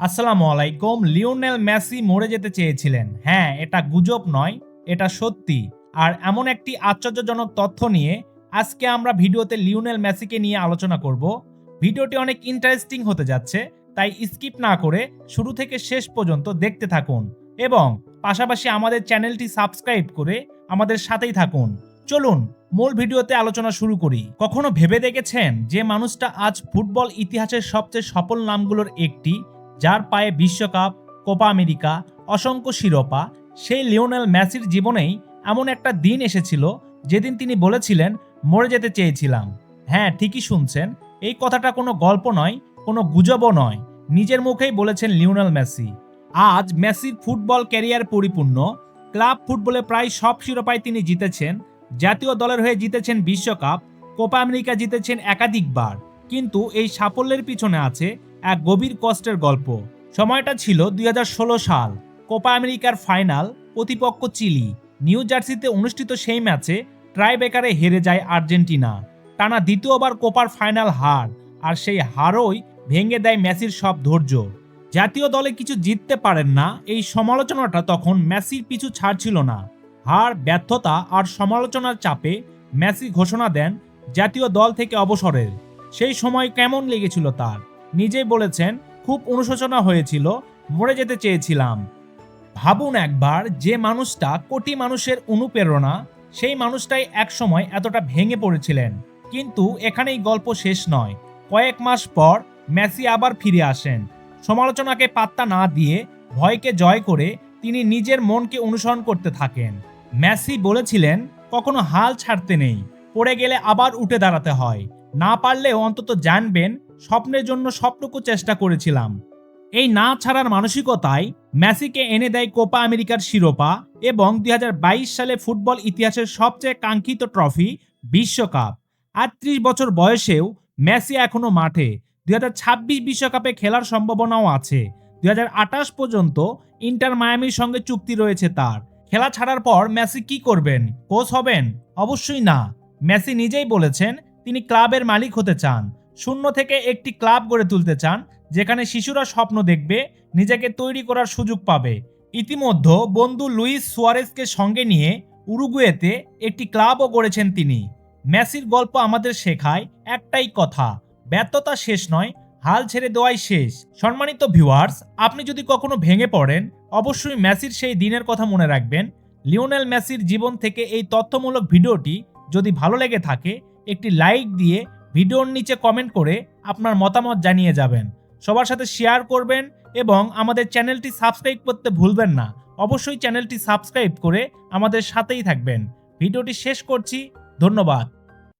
আসসালামু আলাইকুম। Lionel Messi মরে যেতে চেয়েছিলেন। হ্যাঁ এটা গুজব নয়, এটা সত্যি। আর এমন একটি আশ্চর্যজনক তথ্য নিয়ে আজকে আমরা ভিডিওতে লিওনেল মেসিকে নিয়ে আলোচনা করব। ভিডিওটি অনেক ইন্টারেস্টিং হতে যাচ্ছে, তাই স্কিপ না করে শুরু থেকে শেষ পর্যন্ত দেখতে থাকুন এবং পাশাপাশি আমাদের চ্যানেলটি সাবস্ক্রাইব করে আমাদের সাথেই থাকুন। চলুন, মূল ভিডিওতে আলোচনা শুরু করি। কখনো ভেবে দেখেছেন যে মানুষটা আজ ফুটবল ইতিহাসের সবচেয়ে সফল নামগুলোর একটি যার পায়ে বিশ্বকাপ, কোপা আমেরিকা, অসংখ্য শিরোপা, সেই লিওনেল মেসির জীবনেই এমন একটা দিন এসেছিল যেদিন তিনি বলেছিলেন, মরে যেতে চেয়েছিলাম। হ্যাঁ ঠিকই শুনছেন, এই কথাটা কোনো গল্প নয়, কোনো গুজবও নয়, নিজের মুখেই বলেছেন লিওনেল মেসি। আজ মেসির ফুটবল ক্যারিয়ার পরিপূর্ণ, ক্লাব ফুটবলে প্রায় সব শিরোপায় তিনি জিতেছেন, জাতীয় দলের হয়ে জিতেছেন বিশ্বকাপ, কোপা আমেরিকা জিতেছেন একাধিকবার, কিন্তু এই সাফল্যের পিছনে আছে এক গভীর কষ্টের গল্প। সময়টা ছিল দুই হাজার ষোলো সাল, কোপা আমেরিকার ফাইনাল, প্রতিপক্ষ চিলি। নিউ জার্সিতে অনুষ্ঠিত সেই ম্যাচে ট্রাইবেকারে হেরে যায় আর্জেন্টিনা। টানা দ্বিতীয়বার কোপার ফাইনাল হার, আর সেই হারই ভেঙে দেয় মেসির সব ধৈর্য। জাতীয় দলে কিছু জিততে পারেন না, এই সমালোচনাটা তখন মেসির পিছু ছাড়ছিল না। হার, ব্যর্থতা আর সমালোচনার চাপে মেসি ঘোষণা দেন জাতীয় দল থেকে অবসরের। সেই সময় কেমন লেগেছিল তার? নিজেই বলেছেন, খুব অনুশোচনা হয়েছিল, মরে যেতে চেয়েছিলাম। ভাবুন একবার, যে মানুষটা কোটি মানুষের অনুপ্রেরণা, সেই মানুষটাই একসময় এতটা ভেঙে পড়েছিলেন। কিন্তু এখানেই গল্প শেষ নয়। কয়েক মাস পর মেসি আবার ফিরে আসেন। সমালোচনাকে পাত্তা না দিয়ে ভয়কে জয় করে তিনি নিজের মনকে অনুসরণ করতে থাকেন। মেসি বলেছিলেন, কখনো হাল ছাড়তে নেই, পড়ে গেলে আবার উঠে দাঁড়াতে হয়। না পারলেও অন্তত জানবেন স্বপ্নের জন্য সবটুকু চেষ্টা করেছিলাম। এই না ছাড়ার মানসিকতায় মেসিকে এনে দেয় কোপা আমেরিকার শিরোপা এবং দুই হাজার বাইশ সালে ফুটবল ইতিহাসের সবচেয়ে কাঙ্ক্ষিত ট্রফি বিশ্বকাপ। আটত্রিশ বছর বয়সেও মেসি এখনও মাঠে। দুই বিশ্বকাপে খেলার সম্ভাবনাও আছে। দুই হাজার আঠাশ পর্যন্ত ইন্টার মায়ামির সঙ্গে চুক্তি রয়েছে তার। খেলা ছাড়ার পর মেসি কি করবেন? কোচ হবেন? অবশ্যই না। মেসি নিজেই বলেছেন তিনি ক্লাবের মালিক হতে চান। শূন্য থেকে একটি ক্লাব গড়ে তুলতে চান, যেখানে শিশুরা স্বপ্ন দেখবে, নিজেকে তৈরি করার সুযোগ পাবে। ইতিমধ্যে বন্ধু লুইস সুয়ারেজকে সঙ্গে নিয়ে উরুগুয়েতে একটি ক্লাবও গড়েছেন তিনি। মেসির গল্প আমাদের শেখায় একটাই কথা, ব্যর্থতা শেষ নয়, হাল ছেড়ে দেওয়াই শেষ। সম্মানিত ভিউয়ার্স, আপনি যদি কখনো ভেঙে পড়েন, অবশ্যই মেসির সেই দিনের কথা মনে রাখবেন। লিওনেল মেসির জীবন থেকে এই তথ্যমূলক ভিডিওটি যদি ভালো লেগে থাকে একটি লাইক দিয়ে ভিডিওর নিচে কমেন্ট করে আপনার মতামত জানিয়ে যাবেন। সবার সাথে শেয়ার করবেন এবং আমাদের চ্যানেলটি সাবস্ক্রাইব করতে ভুলবেন না। অবশ্যই চ্যানেলটি সাবস্ক্রাইব করে আমাদের সাথেই থাকবেন। ভিডিওটি শেষ করছি। ধন্যবাদ।